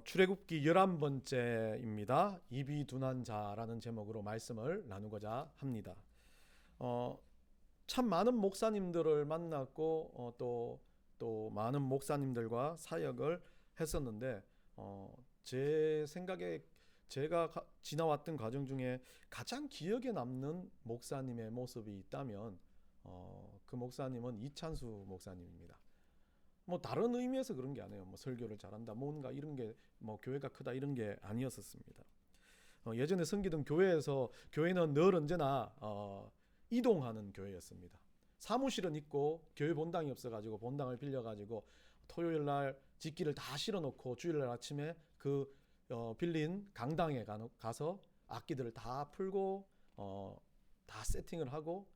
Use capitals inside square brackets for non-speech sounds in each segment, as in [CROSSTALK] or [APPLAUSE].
어, 출애굽기 11번째입니다. 이비둔한 자라는 제목으로 말씀을 나누고자 합니다. 어, 참 많은 목사님들을 만났고 어, 또, 또 많은 목사님들과 사역을 했었는데 어, 제 생각에 제가 가- 지나왔던 과정 중에 가장 기억에 남는 목사님의 모습이 있다면 어, 그 목사님은 이찬수 목사님입니다. 뭐 다른 의미에서 그런 게 아니에요. 뭐 설교를 잘한다, 뭔가 이런 게 뭐 교회가 크다 이런 게 아니었었습니다. 어, 예전에 섬기던 교회에서 교회는 늘 언제나 어, 이동하는 교회였습니다. 사무실은 있고 교회 본당이 없어가지고 본당을 빌려가지고 토요일 날 집기를 다 실어놓고 주일 날 아침에 그 어, 빌린 강당에 가, 가서 악기들을 다 풀고 어, 다 세팅을 하고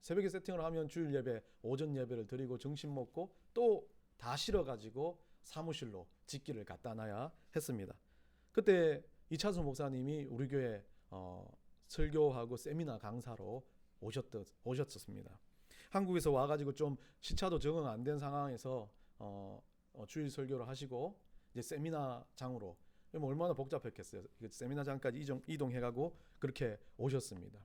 새벽에 세팅을 하면 주일 예배, 오전 예배를 드리고 점심 먹고 또 다 실어가지고 사무실로 집기를 갖다 놔야 했습니다. 그때 이차수 목사님이 우리 교회 어, 설교하고 세미나 강사로 오셨던 오셨었습니다. 한국에서 와가지고 좀 시차도 적응 안 된 상황에서 어, 어, 주일 설교를 하시고 이제 세미나장으로 뭐 얼마나 복잡했겠어요. 그 세미나장까지 이동, 이동해가고 그렇게 오셨습니다.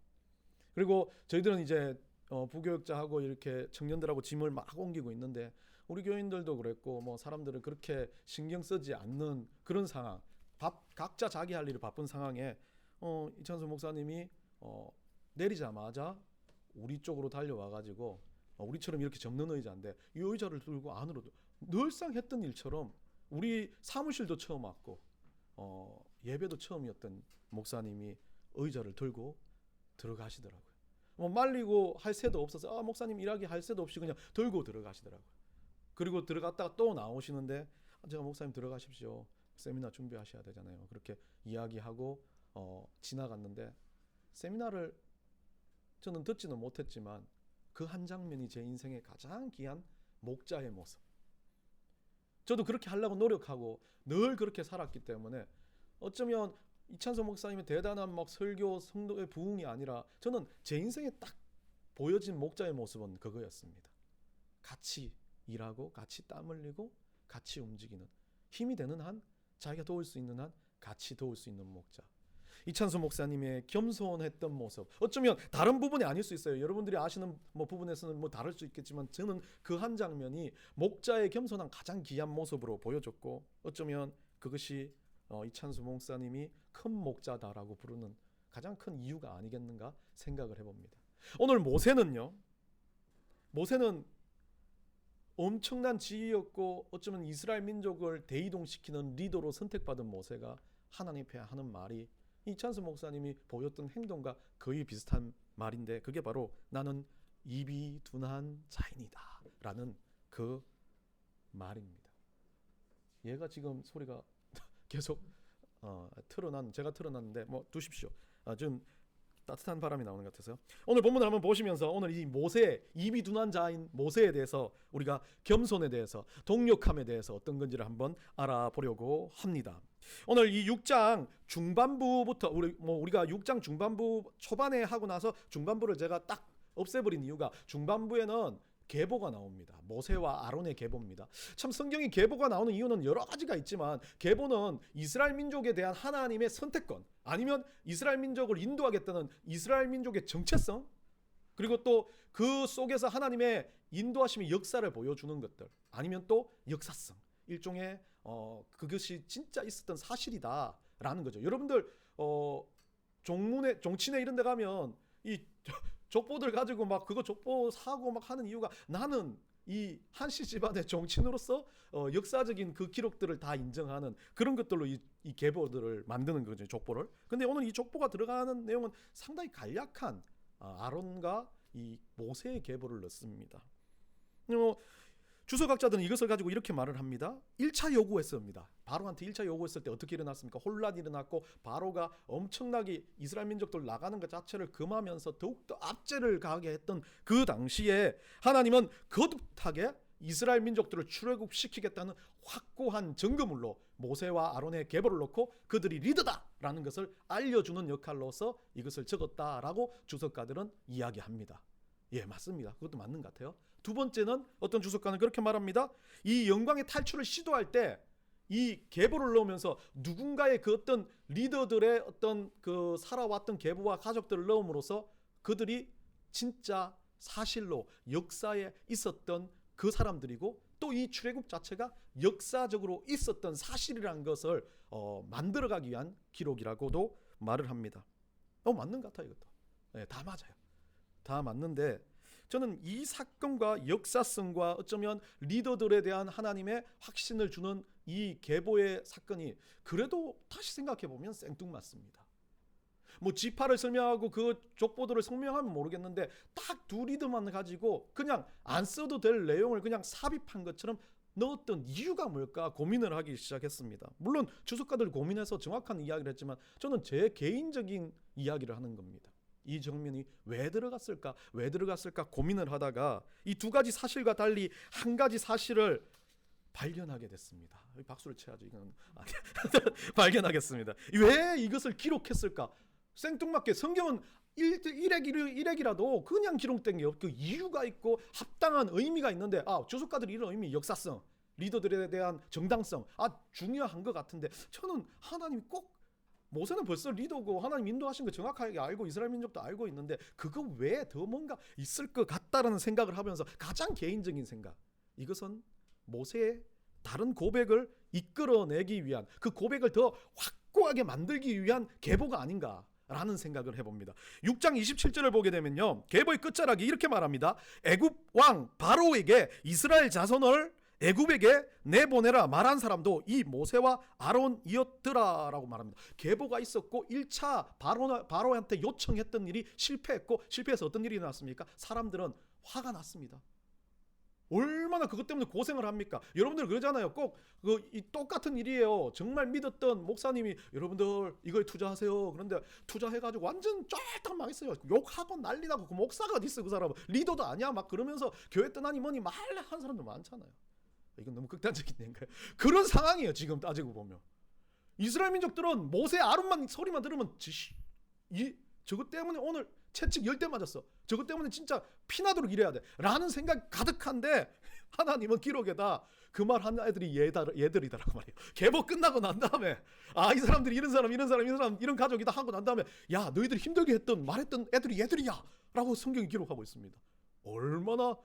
그리고 저희들은 이제 어, 부교육자하고 이렇게 청년들하고 짐을 막 옮기고 있는데 우리 교인들도 그랬고 뭐 사람들은 그렇게 신경 쓰지 않는 그런 상황, 밥, 각자 자기 할 일이 바쁜 상황에 어, 이찬수 목사님이 어, 내리자마자 우리 쪽으로 달려와 가지고 어, 우리처럼 이렇게 접는 의자인데 이 의자를 들고 안으로 늘상 했던 일처럼 우리 사무실도 처음 왔고 어, 예배도 처음이었던 목사님이 의자를 들고 들어가시더라고요. 뭐 말리고 할 새도 없어서 아 목사님 일하기 할 새도 없이 그냥 들고 들어가시더라고요. 그리고 들어갔다가 또 나오시는데 아, 제가 목사님 들어가십시오. 세미나 준비하셔야 되잖아요. 그렇게 이야기하고 어, 지나갔는데 세미나를 저는 듣지는 못했지만 그 한 장면이 제 인생의 가장 귀한 목자의 모습. 저도 그렇게 하려고 노력하고 늘 그렇게 살았기 때문에 어쩌면 이찬서 목사님의 대단한 막 설교 성도의 부흥이 아니라 저는 제 인생에 딱 보여진 목자의 모습은 그거였습니다. 같이 일하고 같이 땀 흘리고 같이 움직이는 힘이 되는 한 자기가 도울 수 있는 한 같이 도울 수 있는 목자. 이찬수 목사님의 겸손했던 모습. 어쩌면 다른 부분이 아닐 수 있어요. 여러분들이 아시는 뭐 부분에서는 뭐 다를 수 있겠지만 저는 그 한 장면이 목자의 겸손한 가장 귀한 모습으로 보여줬고 어쩌면 그것이 어, 이찬수 목사님이 큰 목자다라고 부르는 가장 큰 이유가 아니겠는가 생각을 해봅니다. 오늘 모세는요. 모세는 엄청난 지휘였고 어쩌면 이스라엘 민족을 대이동시키는 리더로 선택받은 모세가 하나님 앞에 하는 말이 이찬수 목사님이 보였던 행동과 거의 비슷한 말인데 그게 바로 나는 입이 둔한 자인이다 라는 그 말입니다. 얘가 지금 소리가 [LAUGHS] 계속 어, 틀어난 제가 틀어놨는데 뭐 두십시오. 아, 좀 따뜻한 바람이 나오는 것 같아서요. 오늘 본문을 한번 보시면서 오늘 이 모세 입이 둔한 자인 모세에 대해서 우리가 겸손에 대해서 동력함에 대해서 어떤 건지를 한번 알아보려고 합니다. 오늘 이 6장 중반부부터 우리 뭐 우리가 6장 중반부 초반에 하고 나서 중반부를 제가 딱 없애버린 이유가 중반부에는 계보가 나옵니다. 모세와 아론의 계보입니다. 참 성경이 계보가 나오는 이유는 여러 가지가 있지만 계보는 이스라엘 민족에 대한 하나님의 선택권 아니면 이스라엘 민족을 인도하겠다는 이스라엘 민족의 정체성 그리고 또 그 속에서 하나님의 인도하심의 역사를 보여주는 것들 아니면 또 역사성 일종의 어 그것이 진짜 있었던 사실이다라는 거죠. 여러분들 어 종문에 종친회 이런 데 가면 이 족보들 가지고 막 그거 족보 사고 막 하는 이유가 나는 이 한씨 집안의 정치인으로서 어, 역사적인 그 기록들을 다 인정하는 그런 것들로 이, 이 계보들을 만드는 거죠 족보를. 근데 오늘 이 족보가 들어가는 내용은 상당히 간략한 아, 아론과 이 모세의 계보를 넣습니다. 어, 주석학자들은 이것을 가지고 이렇게 말을 합니다. 1차 요구했습니다. 바로한테 1차 요구했을 때 어떻게 일어났습니까? 혼란이 일어났고 바로가 엄청나게 이스라엘 민족들 나가는 것 자체를 금하면서 더욱더 압제를 가하게 했던 그 당시에 하나님은 거듭하게 이스라엘 민족들을 출애굽시키겠다는 확고한 증거물로 모세와 아론의 계보를 놓고 그들이 리더다라는 것을 알려주는 역할로서 이것을 적었다라고 주석가들은 이야기합니다. 예, 맞습니다. 그것도 맞는 것 같아요. 두 번째는 어떤 주석가는 그렇게 말합니다. 이 영광의 탈출을 시도할 때 이 계보를 넣으면서 누군가의 그 어떤 리더들의 어떤 그 살아왔던 계보와 가족들을 넣음으로써 그들이 진짜 사실로 역사에 있었던 그 사람들이고 또 이 출애굽 자체가 역사적으로 있었던 사실이라는 것을 어, 만들어가기 위한 기록이라고도 말을 합니다. 어 맞는 것 같아요 이것도. 네, 다 맞아요. 다 맞는데 저는 이 사건과 역사성과 어쩌면 리더들에 대한 하나님의 확신을 주는 이 계보의 사건이 그래도 다시 생각해 보면 생뚱맞습니다. 뭐 지파를 설명하고 그 족보들을 설명하면 모르겠는데 딱 두 리더만 가지고 그냥 안 써도 될 내용을 그냥 삽입한 것처럼 넣었던 이유가 뭘까 고민을 하기 시작했습니다. 물론 주석가들 고민해서 정확한 이야기를 했지만 저는 제 개인적인 이야기를 하는 겁니다. 이 정면이 왜 들어갔을까? 왜 들어갔을까? 고민을 하다가 이 두 가지 사실과 달리 한 가지 사실을 발견하게 됐습니다. 박수를 쳐야죠. 이건 아니, [LAUGHS] 발견하겠습니다. 왜 이것을 기록했을까? 생뚱맞게 성경은 1, 1액 1액이라도 그냥 기록된 게 없고 그 이유가 있고 합당한 의미가 있는데 아 주석가들이 이런 의미 역사성 리더들에 대한 정당성 아 중요한 것 같은데 저는 하나님이 꼭 모세는 벌써 리더고 하나님 인도하신 거 정확하게 알고 이스라엘 민족도 알고 있는데 그거 외에 더 뭔가 있을 것 같다라는 생각을 하면서 가장 개인적인 생각 이것은 모세의 다른 고백을 이끌어내기 위한 그 고백을 더 확고하게 만들기 위한 계보가 아닌가 라는 생각을 해봅니다. 6장 27절을 보게 되면요. 계보의 끝자락이 이렇게 말합니다. 애굽 왕 바로에게 이스라엘 자손을 애굽에게 내보내라 말한 사람도 이 모세와 아론이었더라라고 말합니다. 계보가 있었고 1차 바로 바로한테 요청했던 일이 실패했고 실패해서 어떤 일이 났습니까? 사람들은 화가 났습니다. 얼마나 그것 때문에 고생을 합니까? 여러분들 그러잖아요. 꼭 그 똑같은 일이에요. 정말 믿었던 목사님이 여러분들 이거에 투자하세요. 그런데 투자해가지고 완전 쫄딱 망했어요. 욕하고 난리나고 그 목사가 어디 있어 그 사람은 리더도 아니야. 막 그러면서 교회 떠나니 뭐니 말한 사람도 많잖아요. 이건 너무 극단적인 얘기인가요? [LAUGHS] 그런 상황이에요. 지금 따지고 보면 이스라엘 민족들은 모세 아론만 소리만 들으면 지시 이 저것 때문에 오늘 채찍 열 대 맞았어. 저것 때문에 진짜 피나도록 일해야 돼. 라는 생각 가득한데 [LAUGHS] 하나님은 기록에다 그 말 한 애들이 얘다, 얘들이다라고 말해요. 계보 끝나고 난 다음에 아 이 사람들이 이런 사람 이런 사람 이런 사람 이런 가족이다 하고 난 다음에 야 너희들이 힘들게 했던 말했던 애들이 얘들이야 라고 성경이 기록하고 있습니다. 얼마나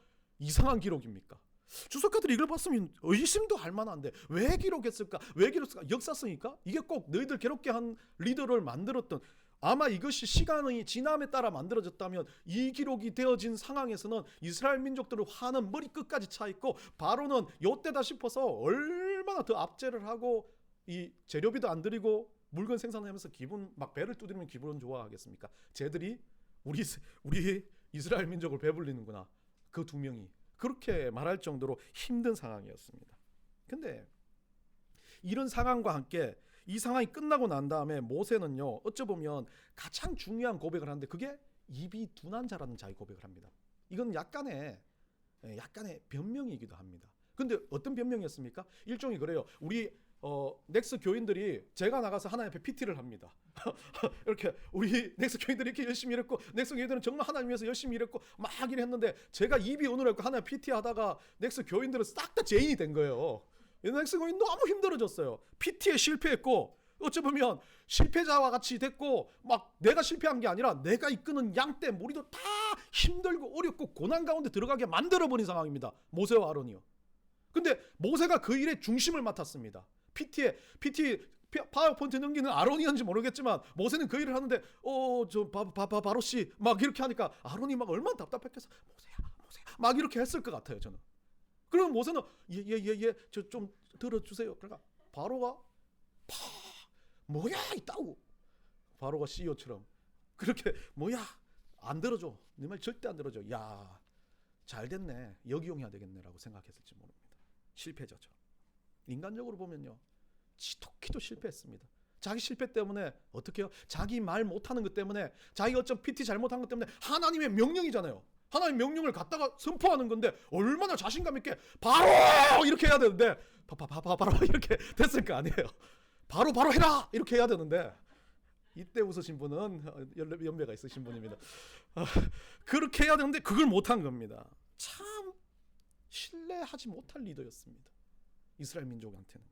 이상한 기록입니까? 주석가들이 이걸 봤으면 의심도 할 만한데 왜 기록했을까? 왜 기록했을까? 역사성이니까 이게 꼭 너희들 괴롭게 한 리더를 만들었던 아마 이것이 시간이 지남에 따라 만들어졌다면 이 기록이 되어진 상황에서는 이스라엘 민족들의 화는 머리 끝까지 차 있고 바로는 요때다 싶어서 얼마나 더 압제를 하고 이 재료비도 안 들이고 물건 생산하면서 기분 막 배를 두드리면 기분 좋아하겠습니까? 쟤들이 우리 우리 이스라엘 민족을 배불리는구나. 그 두 명이 그렇게 말할 정도로 힘든 상황이었습니다. 근데 이런 상황과 함께 이 상황이 끝나고 난 다음에 모세는요 어찌 보면 가장 중요한 고백을 하는데 그게 입이 둔한 자라는 자의 고백을 합니다. 이건 약간의 예, 약간의 변명이기도 합니다. 근데 어떤 변명이었습니까? 일종이 그래요. 우리 어, 넥스 교인들이 제가 나가서 하나님 앞에 PT를 합니다. [LAUGHS] 이렇게 우리 넥스 교인들이 이렇게 열심히 일했고 넥스 교인들은 정말 하나님 위해서 열심히 일했고 막 일했는데 제가 입이 오늘했고 하나님 PT 하다가 넥스 교인들은 싹 다 죄인이 된 거예요. 넥스 교인 너무 힘들어졌어요. PT에 실패했고 어찌 보면 실패자와 같이 됐고 막 내가 실패한 게 아니라 내가 이끄는 양떼 무리도 다 힘들고 어렵고 고난 가운데 들어가게 만들어 버린 상황입니다. 모세와 아론이요. 근데 모세가 그 일의 중심을 맡았습니다. PT에 PT 파워포인트 넘기는 아론이었는지 모르겠지만 모세는 그 일을 하는데 어저 바바 바로 씨 막 이렇게 하니까 아론이 막 얼마나 답답했겠어. 모세야 모세야. 막 이렇게 했을 것 같아요 저는. 그러면 모세는 예 예 예 예 저 좀 들어주세요. 그러니까 바로가 파 뭐야 있다고 바로가 CEO처럼 그렇게 뭐야 안 들어줘. 네 말 절대 안 들어줘. 야 잘 됐네. 역이용해야 되겠네라고 생각했을지 모릅니다. 실패자죠 인간적으로 보면요 지독히도 실패했습니다 자기 실패 때문에 어떻게 해요 자기 말 못하는 것 때문에 자기 어쩜 PT 잘못한 것 때문에 하나님의 명령이잖아요 하나님 명령을 갖다가 선포하는 건데 얼마나 자신감 있게 바로 이렇게 해야 되는데 바바바바 바로 [LAUGHS] 이렇게 됐을 거 아니에요 바로 바로 해라 이렇게 해야 되는데 이때 웃으신 분은 연배, 연배가 있으신 분입니다. 아, 그렇게 해야 되는데 그걸 못한 겁니다. 참 신뢰하지 못할 리더였습니다. 이스라엘 민족한테는.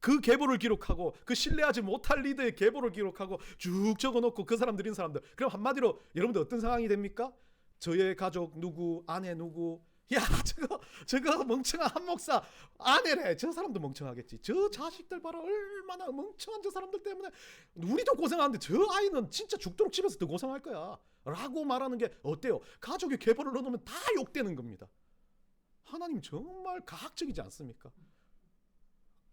그 계보를 기록하고 그 신뢰하지 못할 리더의 계보를 기록하고 쭉 적어놓고 그 사람 들인 사람들 그럼 한마디로 여러분들 어떤 상황이 됩니까? 저의 가족 누구 아내 누구? 야 [LAUGHS] 저거 저거 멍청한 한 목사 아내래. 저 사람도 멍청하겠지. 저 자식들 봐라. 얼마나 멍청한 저 사람들 때문에. 우리도 고생하는데 저 아이는 진짜 죽도록 집에서 더 고생할 거야. 라고 말하는 게 어때요? 가족의 계보를 넣어놓으면 다 욕되는 겁니다. 하나님 정말 가학적이지 않습니까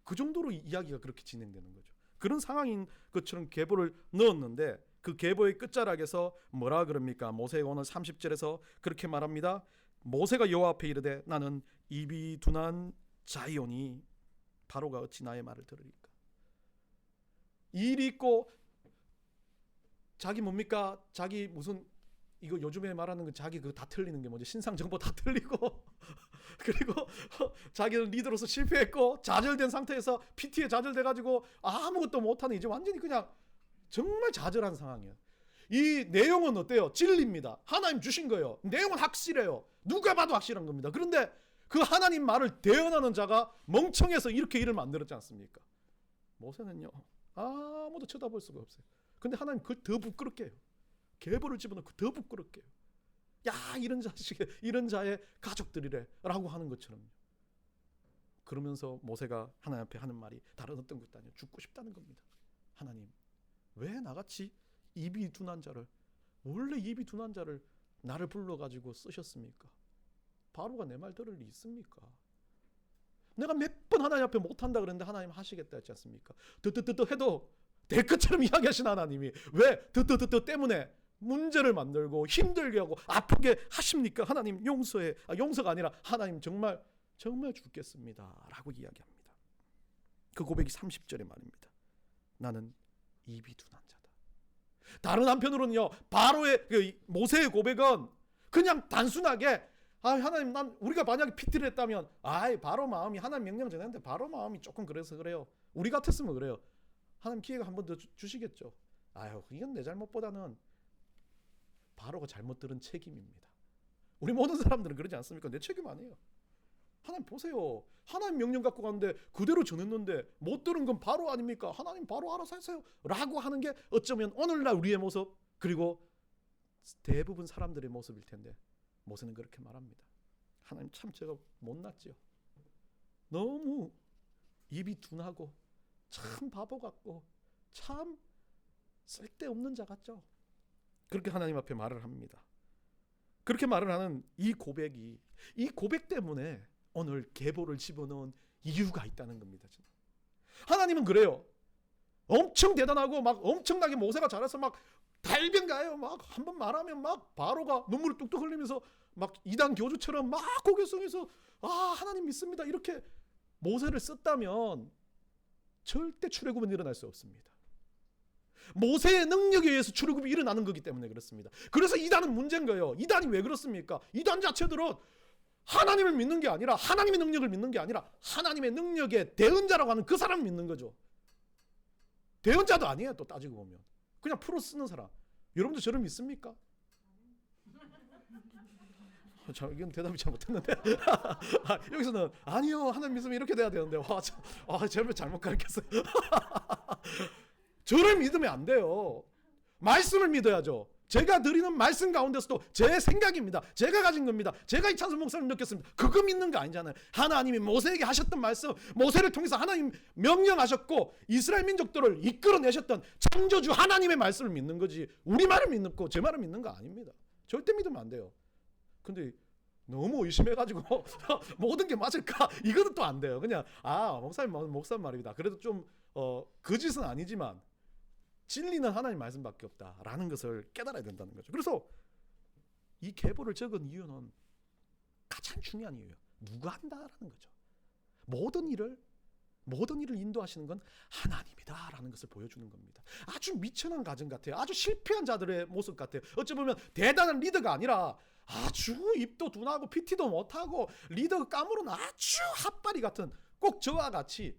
그 정도로 이야기가 그렇게 진행되는 거죠. 그런 상황인 것처럼 계보를 넣었는데 그 계보의 끝자락에서 뭐라 그럽니까? 모세가 오늘 30절에서 그렇게 말합니다. 모세가 여호와 앞에 이르되 나는 입이 둔한 자이오니 바로가 어찌 나의 말을 들으리까? 일이 있고 자기 뭡니까? 자기 무슨 이거 요즘에 말하는 그 자기 그다 틀리는 게 뭐지? 신상 정보 다 [LAUGHS] 틀리고 [LAUGHS] 그리고 [LAUGHS] 자기는 리더로서 실패했고 좌절된 상태에서 PT에 좌절돼 가지고 아무것도 못하는 이제 완전히 그냥 정말 좌절한 상황이에요. 이 내용은 어때요? 진리입니다. 하나님 주신 거예요. 내용은 확실해요. 누가 봐도 확실한 겁니다. 그런데 그 하나님 말을 대언하는 자가 멍청해서 이렇게 일을 만들었지 않습니까? 모세는요 아무도 쳐다볼 수가 없어요. 근데 하나님 그걸 더 부끄럽게 해요. 계보를 집어넣고 더 부끄럽게 해요. 야 이런 자식 이런 자의 가족들이래라고 하는 것처럼 그러면서 모세가 하나님 앞에 하는 말이 다른 어떤 것도 아니에요. 죽고 싶다는 겁니다. 하나님 왜 나같이 입이 둔한 자를 원래 입이 둔한 자를 나를 불러가지고 쓰셨습니까? 바로가 내 말 들을 리 있습니까? 내가 몇 번 하나님 앞에 못한다 그랬는데 하나님 하시겠다 했지 않습니까? 드드드드 해도 될 것처럼 이야기하신 하나님이 왜 드드드드 때문에 문제를 만들고 힘들게 하고 아프게 하십니까? 하나님 용서해 아, 용서가 아니라 하나님 정말 정말 죽겠습니다 라고 이야기합니다. 그 고백이 30절의 말입니다. 나는 입이 둔한 자다. 다른 한편으로는요 바로의 그 모세의 고백은 그냥 단순하게 아 하나님 난 우리가 만약에 PT를 했다면 아이 바로 마음이 하나님 명령 전했는데 바로 마음이 조금 그래서 그래요. 우리 같았으면 그래요. 하나님 기회가 한 번 더 주시겠죠. 아유 이건 내 잘못보다는 바로가 잘못 들은 책임입니다. 우리 모든 사람들은 그러지 않습니까? 내 책임 아니에요. 하나님 보세요. 하나님 명령 갖고 갔는데 그대로 전했는데 못 들은 건 바로 아닙니까? 하나님 바로 알아서 하세요. 라고 하는 게 어쩌면 오늘날 우리의 모습 그리고 대부분 사람들의 모습일 텐데 모세는 그렇게 말합니다. 하나님 참 제가 못났지요. 너무 입이 둔하고 참 바보 같고 참 쓸데없는 자 같죠. 그렇게 하나님 앞에 말을 합니다. 그렇게 말을 하는 이 고백이 이 고백 때문에 오늘 계보를 집어넣은 이유가 있다는 겁니다. 하나님은 그래요. 엄청 대단하고 막 엄청나게 모세가 잘해서 막 달변 가요. 막 한 번 말하면 막 바로가 눈물을 뚝뚝 흘리면서 막 이단 교주처럼 막 고개 숙여서 아 하나님 믿습니다. 이렇게 모세를 썼다면 절대 출애굽은 일어날 수 없습니다. 모세의 능력에 의해서 출애굽이 일어나는 거기 때문에 그렇습니다. 그래서 이단은 문제인 거예요. 이단이 왜 그렇습니까? 이단 자체들은 하나님을 믿는 게 아니라 하나님의 능력을 믿는 게 아니라 하나님의 능력의 대언자라고 하는 그 사람을 믿는 거죠. 대언자도 아니에요. 또 따지고 보면 그냥 풀어 쓰는 사람. 여러분도 저를 믿습니까? [LAUGHS] 자, 이건 대답이 잘 못했는데 [LAUGHS] 아, 여기서는 아니요 하나님 믿으면 이렇게 돼야 되는데 와, 저, 아, 제발 잘못 가르쳤어요. [LAUGHS] 저를 믿으면 안 돼요. 말씀을 믿어야죠. 제가 드리는 말씀 가운데서도 제 생각입니다. 제가 가진 겁니다. 제가 이찬수 목사님 느꼈습니다. 그거 믿는 거 아니잖아요. 하나님이 모세에게 하셨던 말씀, 모세를 통해서 하나님 명령하셨고 이스라엘 민족들을 이끌어내셨던 창조주 하나님의 말씀을 믿는 거지. 우리 말을 믿는 거, 제 말을 믿는 거 아닙니다. 절대 믿으면 안 돼요. 근데 너무 의심해가지고 [LAUGHS] 모든 게 맞을까? 이거는 또 안 돼요. 그냥 아 목사님 목사 말입니다. 그래도 좀 어, 거짓은 아니지만 진리는 하나님 말씀밖에 없다라는 것을 깨달아야 된다는 거죠. 그래서 이 계보를 적은 이유는 가장 중요한 이유예요. 누가 한다라는 거죠. 모든 일을 모든 일을 인도하시는 건 하나님이다라는 것을 보여주는 겁니다. 아주 미천한 가정 같아요. 아주 실패한 자들의 모습 같아요. 어찌 보면 대단한 리더가 아니라 아주 입도 둔하고 PT도 못하고 리더 까무는 아주 핫바리 같은 꼭 저와 같이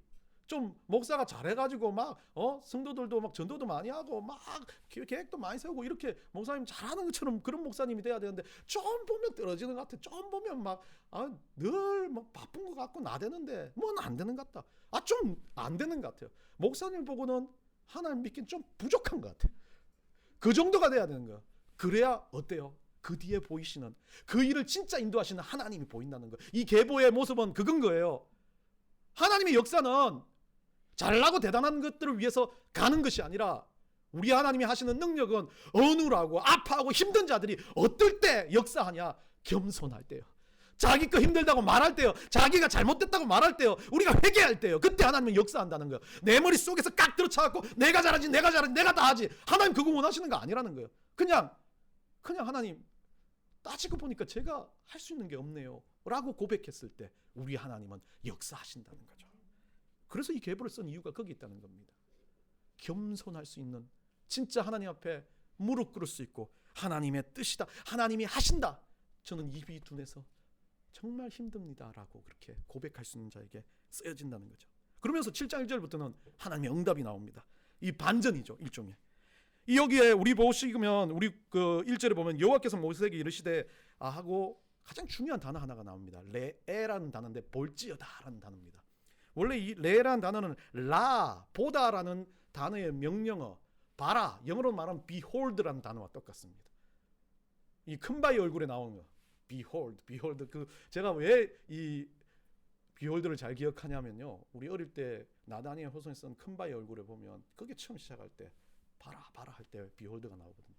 좀 목사가 잘해가지고 막 어 성도들도 막 전도도 많이 하고 막 계- 계획도 많이 세우고 이렇게 목사님 잘하는 것처럼 그런 목사님이 돼야 되는데 좀 보면 떨어지는 것 같아. 좀 보면 막늘막 바쁜 것 같고 나대는데 뭔 안 되는 것 같다. 아 좀 안 되는 것 같아요. 목사님 보고는 하나님 믿긴 좀 부족한 것 같아. 그 정도가 돼야 되는 거야. 그래야 어때요? 그 뒤에 보이시는 그 일을 진짜 인도하시는 하나님이 보인다는 거. 이 계보의 모습은 그건 거예요. 하나님의 역사는 잘나고 대단한 것들을 위해서 가는 것이 아니라 우리 하나님이 하시는 능력은 어눌하고 아파하고 힘든 자들이 어떨 때 역사하냐? 겸손할 때요. 자기 거 힘들다고 말할 때요. 자기가 잘못됐다고 말할 때요. 우리가 회개할 때요. 그때 하나님은 역사한다는 거예요. 내 머릿속에서 깍 들어차갖고 내가 잘하지 내가 잘하지 내가 다 하지. 하나님 그거 원하시는 거 아니라는 거예요. 그냥 그냥 하나님 따지고 보니까 제가 할 수 있는 게 없네요. 라고 고백했을 때 우리 하나님은 역사하신다는 거죠. 그래서 이 계보를 쓴 이유가 거기 있다는 겁니다. 겸손할 수 있는 진짜 하나님 앞에 무릎 꿇을 수 있고 하나님의 뜻이다. 하나님이 하신다. 저는 입이 둔해서 정말 힘듭니다라고 그렇게 고백할 수 있는 자에게 쓰여진다는 거죠. 그러면서 7장 1절부터는 하나님의 응답이 나옵니다. 이 반전이죠, 일종의. 이 여기에 우리 보시면 우리 그 1절에 보면 여호와께서 모세에게 이르시되 아 하고 가장 중요한 단어 하나가 나옵니다. 레에라는 단어인데 볼지어다라는 단어입니다. 원래 이 레라는 단어는 라 보다라는 단어의 명령어 봐라 영어로 말하면 behold라는 단어와 똑같습니다. 이 큰 바위 얼굴에 나오는 거 behold, behold 그 제가 왜 이 behold를 잘 기억하냐면요. 우리 어릴 때 나다니엘 호성에 쓴 큰 바위 얼굴에 보면 그게 처음 시작할 때 봐라 봐라 할 때 behold가 나오거든요.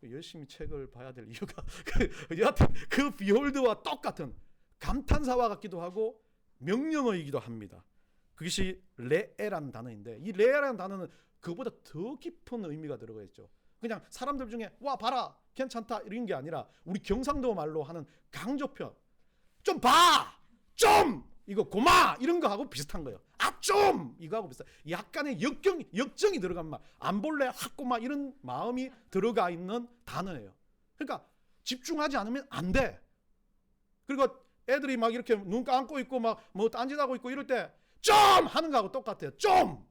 그 열심히 책을 봐야 될 이유가 [LAUGHS] 그 여하튼 그 behold와 똑같은 감탄사와 같기도 하고 명령어이기도 합니다. 그것이 레에라는 단어인데 이 레에라는 단어는 그보다 더 깊은 의미가 들어가 있죠. 그냥 사람들 중에 와 봐라 괜찮다 이런 게 아니라 우리 경상도 말로 하는 강조표 좀 봐! 좀! 이거 고마! 이런 거 하고 비슷한 거예요. 아 좀! 이거하고 비슷해. 약간의 역경, 역정이 들어간 말. 안 볼래? 학고마 이런 마음이 들어가 있는 단어예요. 그러니까 집중하지 않으면 안 돼. 그리고 애들이 막 이렇게 눈 감고 있고 막 뭐 딴짓하고 있고 이럴 때 좀! 하는 거하고 똑같아요. 좀!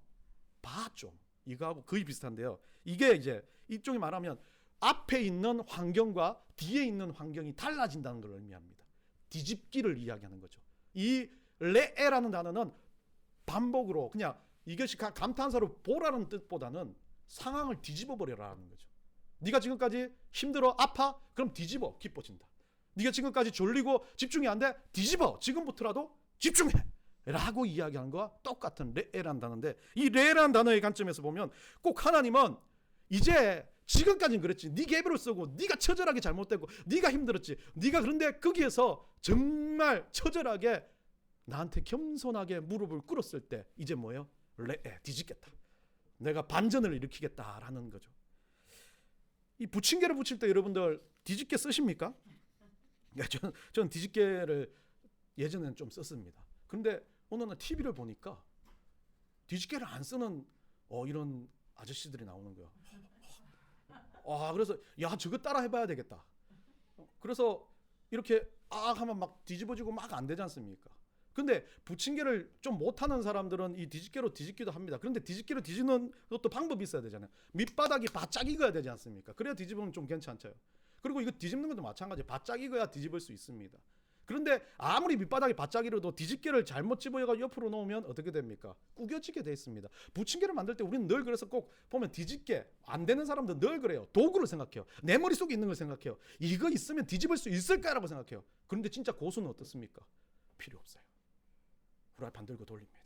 봐 좀. 이거하고 거의 비슷한데요. 이게 이제 이쪽이 말하면 앞에 있는 환경과 뒤에 있는 환경이 달라진다는 걸 의미합니다. 뒤집기를 이야기하는 거죠. 이 레에라는 단어는 반복으로 그냥 이것이 가- 감탄사로 보라는 뜻보다는 상황을 뒤집어 버려라는 거죠. 네가 지금까지 힘들어 아파 그럼 뒤집어 기뻐진다. 네가 지금까지 졸리고 집중이 안 돼 뒤집어 지금부터라도 집중해. 라고 이야기하는 거와 똑같은 레에라는 단어인데 이 레라는 단어의 관점에서 보면 꼭 하나님은 이제 지금까지는 그랬지. 네 계획을 쓰고 네가 처절하게 잘못되고 네가 힘들었지. 네가 그런데 거기에서 정말 처절하게 나한테 겸손하게 무릎을 꿇었을 때 이제 뭐예요? 레에 뒤집겠다. 내가 반전을 일으키겠다라는 거죠. 이 부침개를 붙일 때 여러분들 뒤집개 쓰십니까? 야, [LAUGHS] 저는 저는 뒤집개를 예전에는 좀 썼습니다. 근데 어느 날 TV를 보니까 뒤집개를 안 쓰는 어, 이런 아저씨들이 나오는 거야. 아 그래서 야 저거 따라 해봐야 되겠다. 그래서 이렇게 아 하면 막 뒤집어지고 막 안 되지 않습니까? 근데 부침개를 좀 못하는 사람들은 이 뒤집개로 뒤집기도 합니다. 그런데 뒤집개로 뒤집는 것도 방법이 있어야 되잖아요. 밑바닥이 바짝 익어야 되지 않습니까? 그래야 뒤집으면 좀 괜찮죠. 그리고 이거 뒤집는 것도 마찬가지. 바짝 익어야 뒤집을 수 있습니다. 그런데 아무리 밑바닥이 바짝 익어도 뒤집개를 잘못 집어가 옆으로 놓으면 어떻게 됩니까? 구겨지게 돼 있습니다. 부침개를 만들 때 우리는 늘 그래서 꼭 보면 뒤집개 안 되는 사람들 늘 그래요. 도구를 생각해요. 내 머릿속에 있는 걸 생각해요. 이거 있으면 뒤집을 수 있을까라고 생각해요. 그런데 진짜 고수는 어떻습니까? 필요 없어요. 후라이팬 들고 돌립니다.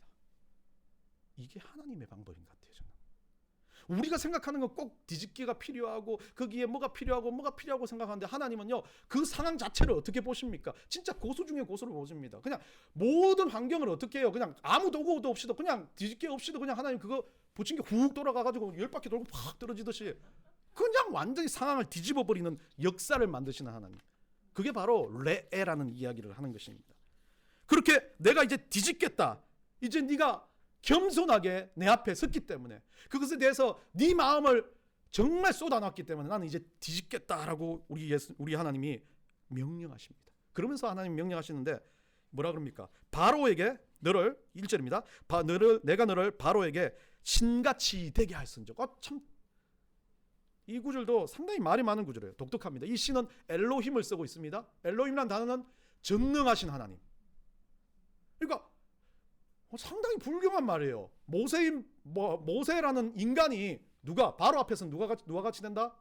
이게 하나님의 방법인 것. 우리가 생각하는 건 꼭 뒤집기가 필요하고 거기에 뭐가 필요하고 뭐가 필요하고 생각하는데 하나님은요 그 상황 자체를 어떻게 보십니까? 진짜 고수 중에 고수를 보십니다. 그냥 모든 환경을 어떻게 해요? 그냥 아무 도구도 없이도 그냥 뒤집기 없이도 그냥 하나님 그거 부침개 훅 돌아가가지고 열 바퀴 돌고 팍 떨어지듯이 그냥 완전히 상황을 뒤집어 버리는 역사를 만드시는 하나님. 그게 바로 레에라는 이야기를 하는 것입니다. 그렇게 내가 이제 뒤집겠다. 이제 네가 겸손하게 내 앞에 섰기 때문에 그것에 대해서 네 마음을 정말 쏟아놨기 때문에 나는 이제 뒤집겠다라고 우리 예수, 우리 하나님이 명령하십니다. 그러면서 하나님 명령하시는데 뭐라 그럽니까? 바로에게 너를 1절입니다. 바, 너를 내가 너를 바로에게 신같이 되게 하였은즉. 어, 참. 이 구절도 상당히 말이 많은 구절이에요. 독특합니다. 이 신은 엘로힘을 쓰고 있습니다. 엘로힘이라는 단어는 전능하신 하나님. 그러니까 어, 상당히 불경한 말이에요. 모세임 뭐 모세라는 인간이 누가 바로 앞에서 누가 같이 누가 같이 된다?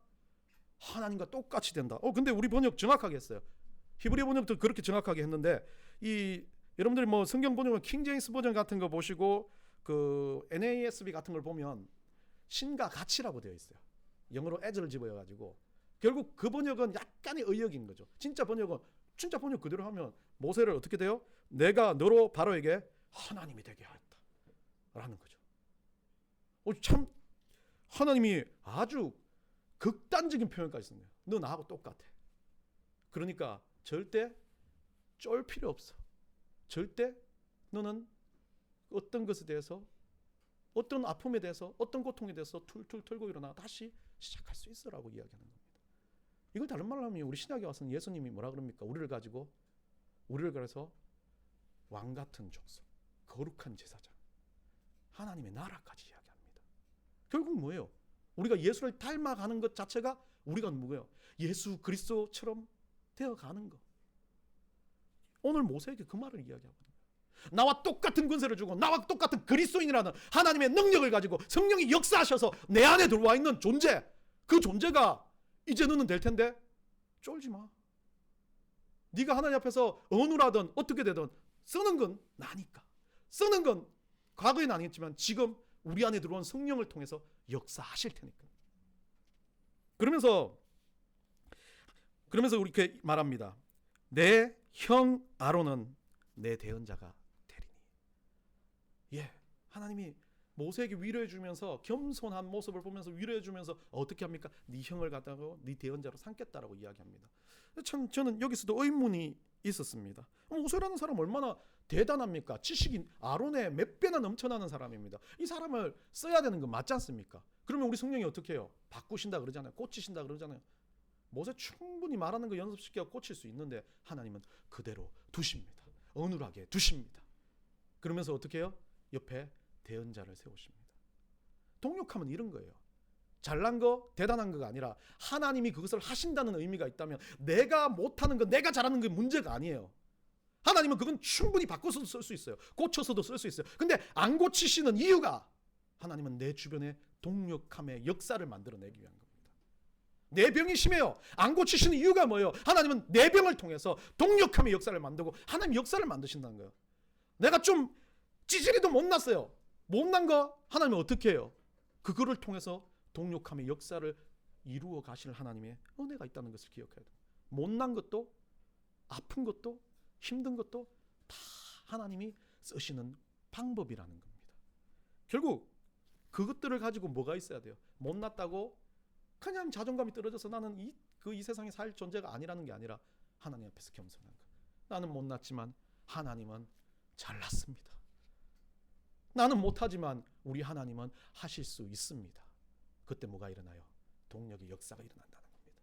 하나님과 똑같이 된다. 어 근데 우리 번역 정확하게 했어요. 히브리 번역도 그렇게 정확하게 했는데 이 여러분들이 뭐 성경 번역은 킹제임스 버전 같은 거 보시고 그 NASB 같은 걸 보면 신과 같이라고 되어 있어요. 영어로 as를 집어여 가지고 결국 그 번역은 약간의 의역인 거죠. 진짜 번역은 진짜 번역 그대로 하면 모세를 어떻게 돼요? 내가 너로 바로에게 하나님이 되게 하였다라는 거죠. 어, 참 하나님이 아주 극단적인 표현까지 쓰네요. 너 나하고 똑같아. 그러니까 절대 쫄 필요 없어. 절대 너는 어떤 것에 대해서 어떤 아픔에 대해서 어떤 고통에 대해서 툴툴 털고 일어나 다시 시작할 수 있어라고 이야기하는 겁니다. 이걸 다른 말로 하면 우리 신약에 와서는 예수님이 뭐라 그럽니까? 우리를 가지고 우리를 그래서 왕 같은 족속, 거룩한 제사장, 하나님의 나라까지 이야기합니다. 결국 뭐예요? 우리가 예수를 닮아가는 것 자체가 우리가 뭐예요? 예수 그리스도처럼 되어가는 것. 오늘 모세에게 그 말을 이야기하거든요. 나와 똑같은 권세를 주고 나와 똑같은 그리스도인이라는 하나님의 능력을 가지고 성령이 역사하셔서 내 안에 들어와 있는 존재 그 존재가 이제 너는 될 텐데 쫄지 마. 네가 하나님 앞에서 어느라든 어떻게 되든 쓰는 건 나니까. 쓰는 건 과거에는 아니겠지만 지금 우리 안에 들어온 성령을 통해서 역사하실 테니까. 그러면서 그러면서 이렇게 말합니다. 내 형 아론은 내 대언자가 되리니. 예, 하나님이 모세에게 위로해 주면서 겸손한 모습을 보면서 위로해 주면서 어떻게 합니까? 네 형을 갖다가 네 대언자로 삼겠다라고 이야기합니다. 참 저는 여기서도 의문이 있었습니다. 모세라는 사람 얼마나 대단합니까? 지식이 아론의 몇 배나 넘쳐나는 사람입니다. 이 사람을 써야 되는 건 맞지 않습니까? 그러면 우리 성령이 어떻게 해요? 바꾸신다 그러잖아요. 꽂히신다 그러잖아요. 모세 충분히 말하는 거 연습시켜 꽂힐 수 있는데 하나님은 그대로 두십니다. 어눌하게 두십니다. 그러면서 어떻게 해요? 옆에 대언자를 세우십니다. 동력하면 이런 거예요. 잘난 거, 대단한 거가 아니라 하나님이 그것을 하신다는 의미가 있다면 내가 못하는 거, 내가 잘하는 게 문제가 아니에요. 하나님은 그건 충분히 바꿔서도 쓸 수 있어요. 고쳐서도 쓸 수 있어요. 근데 안 고치시는 이유가 하나님은 내 주변에 동력함의 역사를 만들어내기 위한 겁니다. 내 병이 심해요. 안 고치시는 이유가 뭐예요? 하나님은 내 병을 통해서 동력함의 역사를 만들고 하나님 역사를 만드신다는 거예요. 내가 좀 찌질이도 못났어요. 못난 거 하나님은 어떻게 해요? 그거를 통해서 동력함의 역사를 이루어 가실 하나님의 은혜가 있다는 것을 기억해야 돼요. 못난 것도 아픈 것도 힘든 것도 다 하나님이 쓰시는 방법이라는 겁니다. 결국 그것들을 가지고 뭐가 있어야 돼요? 못났다고 그냥 자존감이 떨어져서 나는 이 그 이 세상에 살 존재가 아니라는 게 아니라 하나님 앞에서 겸손한 거. 나는 못났지만 하나님은 잘났습니다. 나는 못하지만 우리 하나님은 하실 수 있습니다. 그때 뭐가 일어나요? 동력의 역사가 일어난다는 겁니다.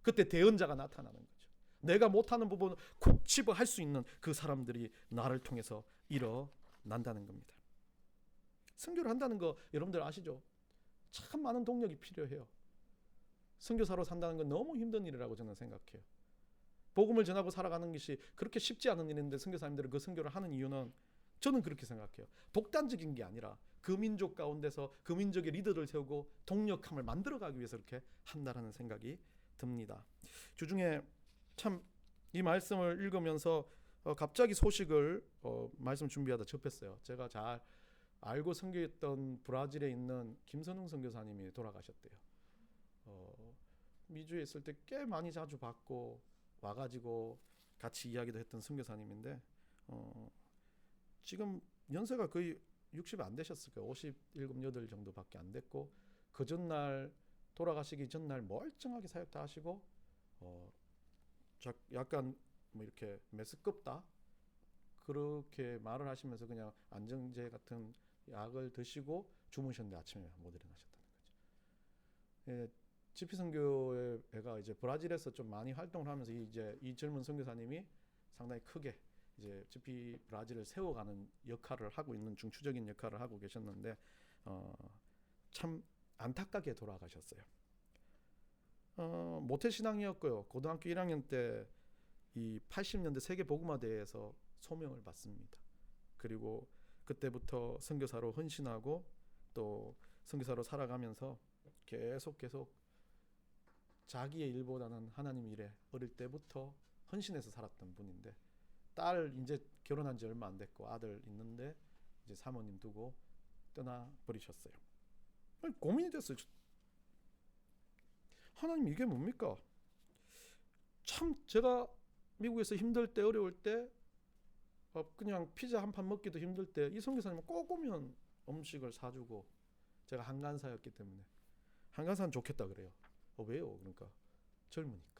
그때 대언자가 나타나는 거죠. 내가 못하는 부분을 콕 집어 할 수 있는 그 사람들이 나를 통해서 일어난다는 겁니다. 선교를 한다는 거 여러분들 아시죠? 참 많은 동력이 필요해요. 선교사로 산다는 건 너무 힘든 일이라고 저는 생각해요. 복음을 전하고 살아가는 것이 그렇게 쉽지 않은 일인데 선교사님들은 그 선교를 하는 이유는 저는 그렇게 생각해요. 독단적인 게 아니라 그 민족 가운데서 그 민족의 리더를 세우고 동력함을 만들어가기 위해서 그렇게 한다라는 생각이 듭니다. 주중에 참 이 말씀을 읽으면서 어, 갑자기 소식을 어, 말씀 준비하다 접했어요. 제가 잘 알고 선교했던 브라질에 있는 김선웅 선교사님이 돌아가셨대요. 어, 미주에 있을 때 꽤 많이 자주 봤고 와가지고 같이 이야기도 했던 선교사님인데 어, 지금 연세가 거의 60이 안 되셨을 거예요. 57, 8 정도밖에 안 됐고 그 전날 돌아가시기 전날 멀쩡하게 사역 다 하시고 어, 자- 약간 뭐 이렇게 메스껍다 그렇게 말을 하시면서 그냥 안정제 같은 약을 드시고 주무셨는데 아침에 못 일어나셨다는 거죠. 예, 지피 선교회가 이제 브라질에서 좀 많이 활동을 하면서 이제 이 젊은 선교사님이 상당히 크게 이제 GP 브라질을 세워가는 역할을 하고 있는 중추적인 역할을 하고 계셨는데 어, 참 안타깝게 돌아가셨어요. 어, 모태 신앙이었고요. 고등학교 1학년 때 이 80년대 세계 복음화 대회에서 소명을 받습니다. 그리고 그때부터 선교사로 헌신하고 또 선교사로 살아가면서 계속 계속 자기의 일보다는 하나님 일에 어릴 때부터 헌신해서 살았던 분인데 딸 이제 결혼한 지 얼마 안 됐고 아들 있는데 이제 사모님 두고 떠나 버리셨어요. 고민이 됐어요. 저- 하나님 이게 뭡니까? 참 제가 미국에서 힘들 때 어려울 때 어, 그냥 피자 한 판 먹기도 힘들 때 이 선교사님은 꼭 오면 음식을 사주고 제가 한간사였기 때문에 한간사는 좋겠다 그래요. 어, 왜요? 그러니까 젊으니까.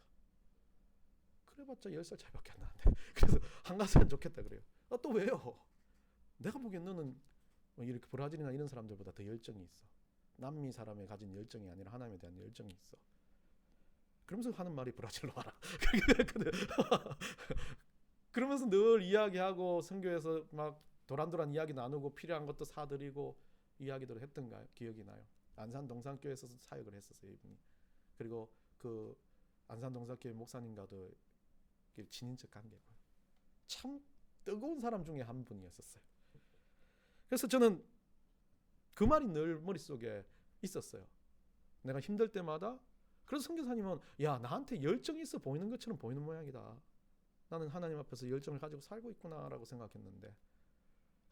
그래봤자 10살 차이밖에 안 나는데 [LAUGHS] 그래서 한간사는 좋겠다 그래요. 아, 또 왜요? 내가 보기엔 너는 뭐 이렇게 브라질이나 이런 사람들보다 더 열정이 있어. 남미 사람의 가진 열정이 아니라 하나님에 대한 열정이 있어. 그러면서 하는 말이 브라질로 와라. [LAUGHS] [LAUGHS] 그러면서 늘 이야기하고 선교에서 막 도란도란 이야기 나누고 필요한 것도 사드리고 이야기들을 했던 가 기억이 나요. 안산 동산교회에서 사역을 했었어요 이분이. 그리고 그 안산 동산교회 목사님과도 친인척 관계고 참 뜨거운 사람 중에 한 분이었었어요. 그래서 저는 그 말이 늘 머릿속에 있었어요. 내가 힘들 때마다 그래서 선교사님은 야 나한테 열정이 있어 보이는 것처럼 보이는 모양이다. 나는 하나님 앞에서 열정을 가지고 살고 있구나라고 생각했는데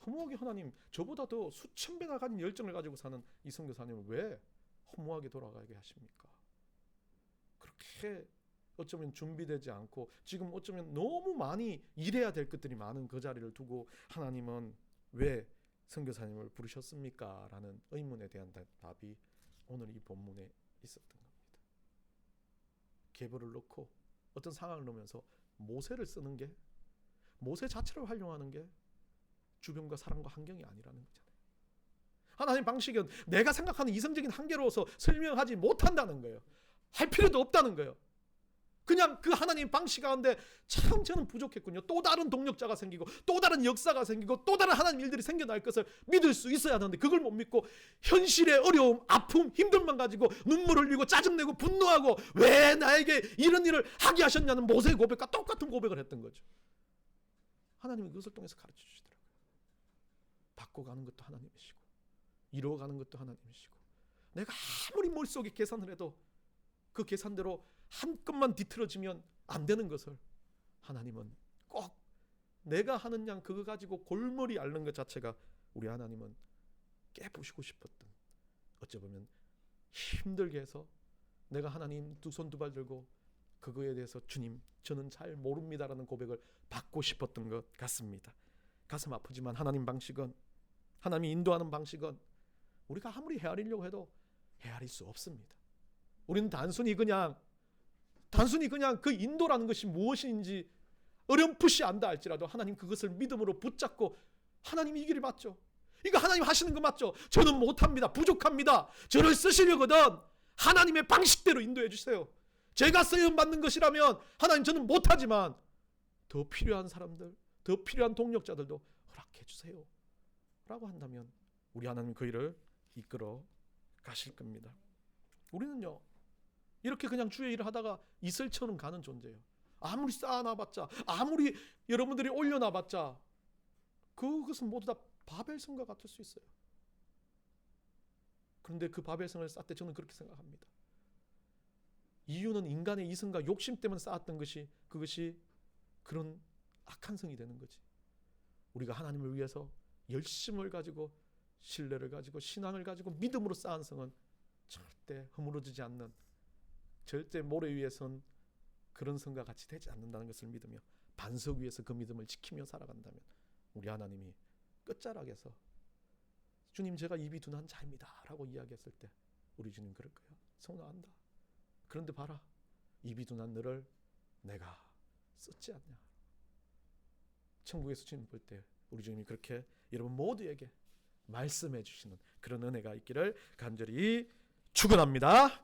허무하게 하나님 저보다 더 수천 배나 가진 열정을 가지고 사는 이 선교사님을 왜 허무하게 돌아가게 하십니까? 그렇게 어쩌면 준비되지 않고 지금 어쩌면 너무 많이 일해야 될 것들이 많은 그 자리를 두고 하나님은 왜 선교사님을 부르셨습니까? 라는 의문에 대한 다- 답이 오늘 이 본문에 있었던 겁니다. 계보를 넣고 어떤 상황을 놓으면서 모세를 쓰는 게 모세 자체를 활용하는 게 주변과 사람과 환경이 아니라는 거잖아요. 하나님 방식은 내가 생각하는 이성적인 한계로서 설명하지 못한다는 거예요. 할 필요도 없다는 거예요. 그냥 그 하나님 방식 가운데 참 저는 부족했군요. 또 다른 동력자가 생기고 또 다른 역사가 생기고 또 다른 하나님 일들이 생겨날 것을 믿을 수 있어야 하는데 그걸 못 믿고 현실의 어려움, 아픔, 힘듦만 가지고 눈물 흘리고 짜증내고 분노하고 왜 나에게 이런 일을 하게 하셨냐는 모세의 고백과 똑같은 고백을 했던 거죠. 하나님이 그것을 통해서 가르쳐 주시더라고요. 바꿔가는 것도 하나님이시고 이루어가는 것도 하나님이시고 내가 아무리 머릿속에 계산을 해도 그 계산대로 한 건만 뒤틀어지면 안 되는 것을 하나님은 꼭 내가 하는 양 그거 가지고 골머리 앓는 것 자체가 우리 하나님은 깨부시고 싶었던 어찌 보면 힘들게 해서 내가 하나님 두 손 두 발 들고 그거에 대해서 주님 저는 잘 모릅니다라는 고백을 받고 싶었던 것 같습니다. 가슴 아프지만 하나님 방식은 하나님이 인도하는 방식은 우리가 아무리 헤아리려고 해도 헤아릴 수 없습니다. 우리는 단순히 그냥 단순히 그냥 그 인도라는 것이 무엇인지 어렴풋이 안다 할지라도 하나님 그것을 믿음으로 붙잡고 하나님이 이 길을 맞죠. 이거 하나님 하시는 거 맞죠? 저는 못합니다. 부족합니다. 저를 쓰시려거든 하나님의 방식대로 인도해 주세요. 제가 쓰임 받는 것이라면 하나님 저는 못하지만 더 필요한 사람들, 더 필요한 동력자들도 허락해 주세요. 라고 한다면 우리 하나님 그 일을 이끌어 가실 겁니다. 우리는요. 이렇게 그냥 주의 일을 하다가 이슬처럼 가는 존재예요. 아무리 쌓아놔봤자, 아무리 여러분들이 올려놔봤자, 그것은 모두 다 바벨성과 같을 수 있어요. 그런데 그 바벨성을 쌓때 저는 그렇게 생각합니다. 이유는 인간의 이성과 욕심 때문에 쌓았던 것이 그것이 그런 악한 성이 되는 거지. 우리가 하나님을 위해서 열심을 가지고 신뢰를 가지고 신앙을 가지고 믿음으로 쌓은 성은 절대 허물어지지 않는 절대 모래 위에 선 그런 성과 같이 되지 않는다는 것을 믿으며 반석 위에서 그 믿음을 지키며 살아간다면 우리 하나님이 끝자락에서 주님 제가 입이 둔한 자입니다 라고 이야기했을 때 우리 주님 그럴 거예요. 성나한다. 그런데 봐라 입이 둔한 너를 내가 썼지 않냐. 천국에서 주님 볼 때 우리 주님이 그렇게 여러분 모두에게 말씀해 주시는 그런 은혜가 있기를 간절히 축원합니다.